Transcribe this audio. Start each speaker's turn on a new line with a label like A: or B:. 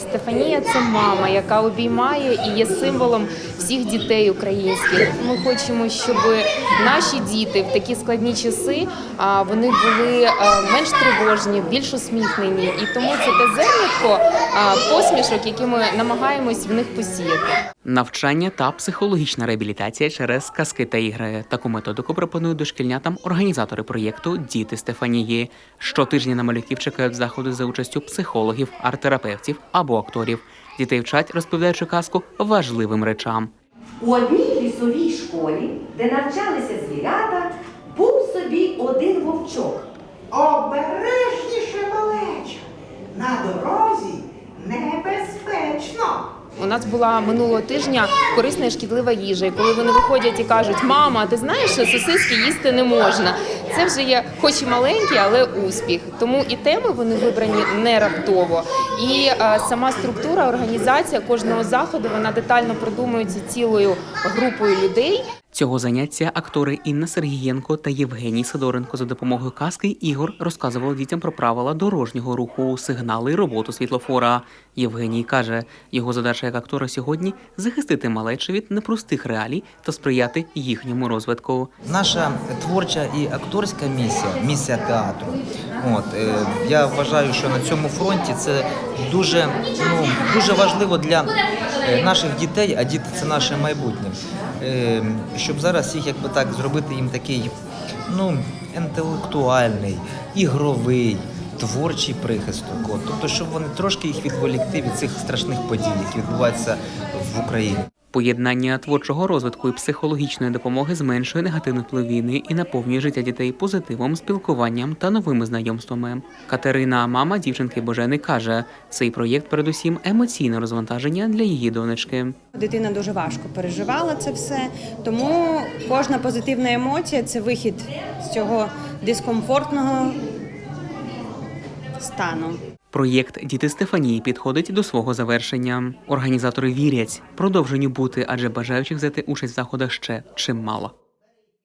A: Стефанія це мама, яка обіймає і є символом всіх дітей українських. Ми хочемо, щоб наші діти в такі складні часи вони були менш тривожні, більш усміхнені. І тому це те зернятко посмішок, які ми намагаємось в них посіяти.
B: Навчання та психологічна реабілітація через казки та ігри. Таку методику пропонують дошкільнятам організатори проєкту Діти Стефанії. Щотижня на малюків чекають заходи за участю психологів, арт-терапевтів або акторів. Дітей вчать, розповідаючи казку важливим речам.
C: У одній лісовій школі, де навчалися звірята, був собі один вовчок.
D: Обережніше малеча. На дорозі небезпечно.
A: У нас була минулого тижня корисна і шкідлива їжа. І коли вони виходять і кажуть, мама, ти знаєш, що сосиски їсти не можна. Це вже є, хоч і маленький, але успіх. Тому і теми вони вибрані не раптово. І е, сама структура, організація кожного заходу вона детально продумується цілою групою людей.
B: Цього заняття актори Інна Сергієнко та Євгеній Сидоренко за допомогою казки ігор розказували дітям про правила дорожнього руху, сигнали і роботу світлофора. Євгеній каже, його задача як актора сьогодні захистити малечу від непростих реалій та сприяти їхньому розвитку.
E: Наша творча і акторська місія, місія театру. От е, я вважаю, що на цьому фронті це дуже, ну, дуже важливо для е, наших дітей, а діти це наше майбутнє. Е, щоб зараз їх якби так зробити їм такий ну, інтелектуальний, ігровий. Творчий прихисток, тобто, щоб вони трошки їх відволікти від цих страшних подій, які відбуваються в Україні.
B: Поєднання творчого розвитку і психологічної допомоги зменшує негативний вплив війни і наповнює життя дітей позитивом, спілкуванням та новими знайомствами. Катерина, мама дівчинки Божени, каже, цей проєкт передусім емоційне розвантаження для її донечки.
F: Дитина дуже важко переживала це все, тому кожна позитивна емоція це вихід з цього дискомфортного стану.
B: Проєкт Діти Стефанії підходить до свого завершення. Організатори вірять, продовженню бути, адже бажаючих взяти участь в заходах ще чимало.